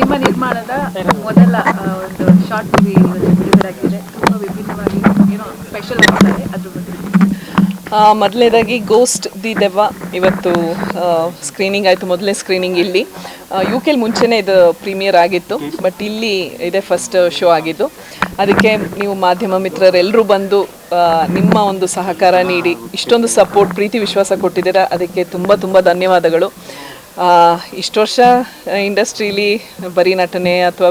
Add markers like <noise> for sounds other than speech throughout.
ನಿಮ್ಮ ನಿರ್ಮಾಣದ ಮೊದಲ ಒಂದು ಶಾರ್ಟ್ ಮೂವಿ ಬಿಡುಗಡೆ ತುಂಬಾ ವಿಭಿನ್ನವಾಗಿ ಏನೋ ಸ್ಪೆಷಲ್ ಆಗ್ತಾರೆ ಅದ್ರ ಬಗ್ಗೆ. ಮೊದಲನೇದಾಗಿ ಗೋಸ್ಟ್ ದಿ ದೆವ್ವ ಇವತ್ತು ಸ್ಕ್ರೀನಿಂಗ್ ಆಯಿತು, ಮೊದಲನೇ ಸ್ಕ್ರೀನಿಂಗ್ ಇಲ್ಲಿ. ಯು ಕೆಲ್ ಮುಂಚೆನೇ ಇದು ಪ್ರೀಮಿಯರ್ ಆಗಿತ್ತು ಬಟ್ ಇಲ್ಲಿ ಇದೇ ಫಸ್ಟ್ ಶೋ ಆಗಿದ್ದು. ಅದಕ್ಕೆ ನೀವು ಮಾಧ್ಯಮ ಮಿತ್ರರೆಲ್ಲರೂ ಬಂದು ನಿಮ್ಮ ಒಂದು ಸಹಕಾರ ನೀಡಿ, ಇಷ್ಟೊಂದು ಸಪೋರ್ಟ್ ಪ್ರೀತಿ ವಿಶ್ವಾಸ ಕೊಟ್ಟಿದ್ದೀರಾ, ಅದಕ್ಕೆ ತುಂಬ ತುಂಬ ಧನ್ಯವಾದಗಳು. ಇಷ್ಟು ವರ್ಷ ಇಂಡಸ್ಟ್ರೀಲಿ ಬರೀ ನಟನೆ ಅಥವಾ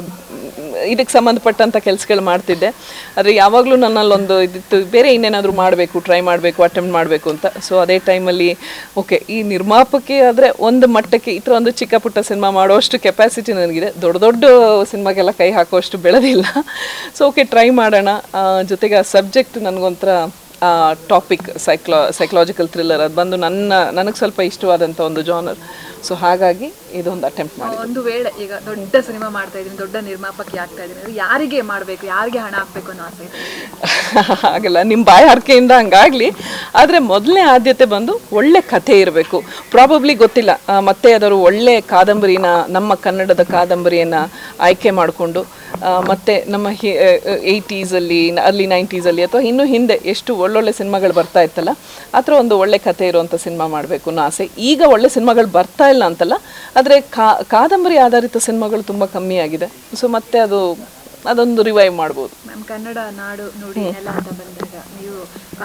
ಇದಕ್ಕೆ ಸಂಬಂಧಪಟ್ಟಂಥ ಕೆಲಸಗಳು ಮಾಡ್ತಿದ್ದೆ. ಆದರೆ ಯಾವಾಗಲೂ ನನ್ನಲ್ಲೊಂದು ಇದಿತ್ತು, ಬೇರೆ ಇನ್ನೇನಾದರೂ ಮಾಡಬೇಕು ಟ್ರೈ ಮಾಡಬೇಕು ಅಟೆಂಪ್ಟ್ ಮಾಡಬೇಕು ಅಂತ. ಸೊ ಅದೇ ಟೈಮಲ್ಲಿ ಓಕೆ ಈ ನಿರ್ಮಾಪಕಿ ಆದರೆ ಒಂದು ಮಟ್ಟಕ್ಕೆ, ಈ ಥರ ಒಂದು ಚಿಕ್ಕ ಪುಟ್ಟ ಸಿನಿಮಾ ಮಾಡೋಷ್ಟು ಕೆಪಾಸಿಟಿ ನನಗಿದೆ. ದೊಡ್ಡ ದೊಡ್ಡ ಸಿನಿಮಾಗೆಲ್ಲ ಕೈ ಹಾಕೋಷ್ಟು ಬೆಳೆದಿಲ್ಲ. ಸೊ ಓಕೆ ಟ್ರೈ ಮಾಡೋಣ. ಜೊತೆಗೆ ಆ ಸಬ್ಜೆಕ್ಟ್ ನನಗೊಂಥರ ಟಾಪಿಕ್ ಸೈಕ್ಲಾ ಸೈಕಲಾಜಿಕಲ್ ಥ್ರಿಲ್ಲರ್ ಅದು ಬಂದು ನನ್ನ, ನನಗೆ ಸ್ವಲ್ಪ ಇಷ್ಟವಾದಂಥ ಒಂದು ಜಾನರ್ ಸೊ ಹಾಗಾಗಿ ಇದೊಂದು ಅಟೆಂಪ್ಟ್ ಮಾಡಿ ಒಂದು ವೇಳೆ ಈಗ ದೊಡ್ಡ ಸಿನಿಮಾ ಮಾಡ್ತಾ ಇದ್ದೀನಿ ದೊಡ್ಡ ನಿರ್ಮಾಪಕಿ ಆಗ್ತಾ ಇದ್ದೀನಿ ಯಾರಿಗೆ ಮಾಡಬೇಕು ಯಾರಿಗೆ ಹಣ ಹಾಕ್ಬೇಕು ಅನ್ನೋ ಆಸೆ <laughs> ಹಾಗಲ್ಲ ಆಗಲ್ಲ ನಿಮ್ಮ ಬಾಯಿ ಹರಕೆಯಿಂದ ಹಂಗಾಗಲಿ. ಆದರೆ ಮೊದಲನೇ ಆದ್ಯತೆ ಬಂದು ಒಳ್ಳೆ ಕಥೆ ಇರಬೇಕು. ಪ್ರಾಬಬ್ಲಿ ಗೊತ್ತಿಲ್ಲ ಮತ್ತೆ ಅದರ ಒಳ್ಳೆ ಕಾದಂಬರಿನ ನಮ್ಮ ಕನ್ನಡದ ಕಾದಂಬರಿಯನ್ನು ಆಯ್ಕೆ ಮಾಡಿಕೊಂಡು ಮತ್ತೆ ನಮ್ಮ ಏಯ್ಟೀಸಲ್ಲಿ ಅರ್ಲಿ ನೈಂಟೀಸಲ್ಲಿ ಅಥವಾ ಇನ್ನೂ ಹಿಂದೆ ಎಷ್ಟು ಒಳ್ಳೊಳ್ಳೆ ಸಿನಿಮಾಗಳು ಬರ್ತಾ ಇತ್ತಲ್ಲ ಆ ಥರ ಒಂದು ಒಳ್ಳೆ ಕಥೆ ಇರುವಂತ ಸಿನಿಮಾ ಮಾಡಬೇಕು ಅನ್ನೋ ಆಸೆ. ಈಗ ಒಳ್ಳೆ ಸಿನಿಮಾಗಳು ಬರ್ತಾ ಇಲ್ಲ ಅಂತಲ್ಲ ಆದರೆ ಕಾ ಕಾದಂಬರಿ ಆಧಾರಿತ ಸಿನಿಮಾಗಳು ತುಂಬಾ ಕಮ್ಮಿ ಆಗಿದೆ. ಸೊ ಮತ್ತೆ ಅದು ಅದೊಂದು ರಿವೈವ್ ಮಾಡ್ಬೋದು. ಮ್ಯಾಮ್ ಕನ್ನಡ ನಾಡು ನೋಡಿ ನೆಲ ಅಂತ ಬಂದಾಗ ನೀವು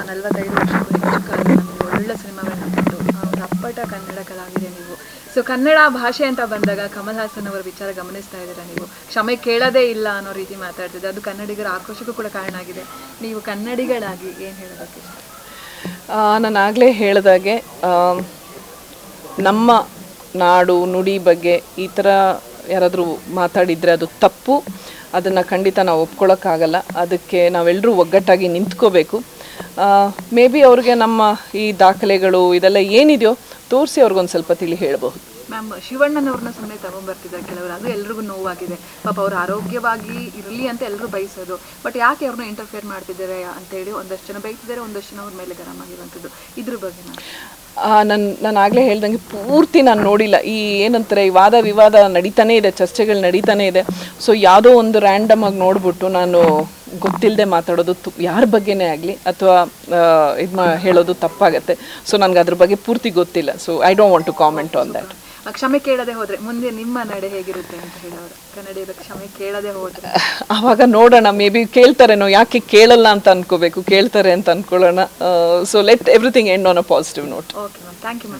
ನಲವತ್ತೈದು ವರ್ಷಕ್ಕೂ ಹೆಚ್ಚು ಕಾಲ ನಮಗೆ ಒಳ್ಳೆ ಸಿನಿಮಾಗಳನ್ನ ಕೊಟ್ಟು ಒಂದು ಅಪ್ಪಟ ಕನ್ನಡ ಕಲಾವಿದೆ ಸೊ ಕನ್ನಡ ಭಾಷೆ ಅಂತ ಬಂದಾಗ ಕಮಲ್ ಹಾಸನ್ ಅವರ ವಿಚಾರ ಗಮನಿಸ್ತಾ ಇದ್ದೀರಾ ನೀವು? ಕ್ಷಮೆ ಕೇಳೋದೇ ಇಲ್ಲ ಅನ್ನೋ ರೀತಿ ಮಾತಾಡ್ತಿದ್ದೆ. ಅದು ಕನ್ನಡಿಗರ ಆಕ್ರೋಶಕ್ಕೂ ಕೂಡ ಕಾರಣ ಆಗಿದೆ. ನೀವು ಕನ್ನಡಿಗಳಾಗಿ ಏನು ಹೇಳೋದಕ್ಕೆ? ನಾನು ಆಗಲೇ ಹೇಳಿದಾಗೆ ನಮ್ಮ ನಾಡು, ನುಡಿ ಬಗ್ಗೆ ಈ ಥರ ಯಾರಾದರೂ ಮಾತಾಡಿದರೆ ಅದು ತಪ್ಪು. ಅದನ್ನು ಖಂಡಿತ ನಾವು ಒಪ್ಕೊಳ್ಳೋಕ್ಕಾಗಲ್ಲ ಅದಕ್ಕೆ ನಾವೆಲ್ಲರೂ ಒಗ್ಗಟ್ಟಾಗಿ ನಿಂತ್ಕೋಬೇಕು. ಮೇ ಬಿ ಅವ್ರಿಗೆ ನಮ್ಮ ಈ ದಾಖಲೆಗಳು ಇದೆಲ್ಲ ಏನಿದೆಯೋ ತೋರಿಸಿ ಅವ್ರಿಗೊಂದು ಸ್ವಲ್ಪ ತಿಳಿ ಹೇಳಬಹುದು. ಮ್ಯಾಮ್ ಶಿವಣ್ಣನವ್ರನ್ನ ಸುಮ್ಮನೆ ತಗೊಂಡ್ಬರ್ತಿದ್ದಾರೆ ಕೆಲವರು ಅದು ಎಲ್ರಿಗೂ ನೋವಾಗಿದೆ. ಪಾಪ ಅವ್ರು ಆರೋಗ್ಯವಾಗಿ ಇರಲಿ ಅಂತ ಎಲ್ಲರೂ ಬಯಸೋದು. ಬಟ್ ಯಾಕೆ ಅವ್ರನ್ನ ಇಂಟರ್ಫೇರ್ ಮಾಡ್ತಿದ್ದಾರೆ ಅಂತೇಳಿ ಒಂದಷ್ಟು ಜನ ಬೈತಿದ್ದಾರೆ ಒಂದಷ್ಟು ಜನ ಅವ್ರ ಮೇಲೆ ಗರಂ ಆಗಿರುವಂಥದ್ದು. ಇದ್ರ ಬಗ್ಗೆ ನನ್ನ ನಾನು ನಾನು ಆಗಲೇ ಹೇಳ್ದಂಗೆ ಪೂರ್ತಿ ನಾನು ನೋಡಿಲ್ಲ. ಈ ಏನಂತಾರೆ ಈ ವಾದ ವಿವಾದ ನಡೀತಾನೇ ಇದೆ ಚರ್ಚೆಗಳು ನಡೀತಾನೇ ಇದೆ. ಸೊ ಯಾವುದೋ ಒಂದು ರ್ಯಾಂಡಮ್ ಆಗಿ ನೋಡ್ಬಿಟ್ಟು ನಾನು ಗೊತ್ತಿಲ್ಲದೆ ಮಾತಾಡೋದು ತು ಯಾರ ಬಗ್ಗೆನೇ ಆಗಲಿ ಅಥವಾ ಇದು ಮಾ ಹೇಳೋದು ತಪ್ಪಾಗತ್ತೆ. ಸೊ ನನಗೆ ಅದ್ರ ಬಗ್ಗೆ ಪೂರ್ತಿ ಗೊತ್ತಿಲ್ಲ. So I don't want to comment on that ಕ್ಷಮೆ ಕೇಳದೆ ಹೋದ್ರೆ ಮುಂದೆ ನಿಮ್ಮ ನಡೆ ಹೇಗಿರುತ್ತೆ ಅಂತ ಹೇಳೋರು. ಕನ್ನಡಿಗರ ಕ್ಷಮೆ ಕೇಳದೆ ಹೋದ್ರೆ. ಆವಾಗ ನೋಡೋಣ ಮೇ ಬಿ ಕೇಳ್ತಾರೇನೋ ಯಾಕೆ ಕೇಳಲ್ಲ ಅಂತ ಅನ್ಕೋಬೇಕು ಕೇಳ್ತಾರೆ ಅಂತ ಅನ್ಕೊಳ್ಳೋಣ. So let everything end on a positive note okay ma'am thank you